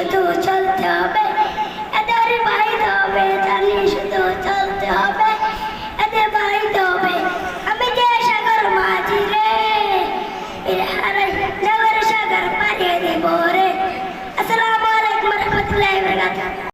শুধু চলতে হবে। এদের বাড়িতে হবে জানিয়ে শুধু চলতে হবে। এদের বাড়িতে হবে আমি যে সাগর মাঝি রে। সাগর পাড়িয়ে দিব রে। আসসালামু আলাইকুম রহমতুল্লাহ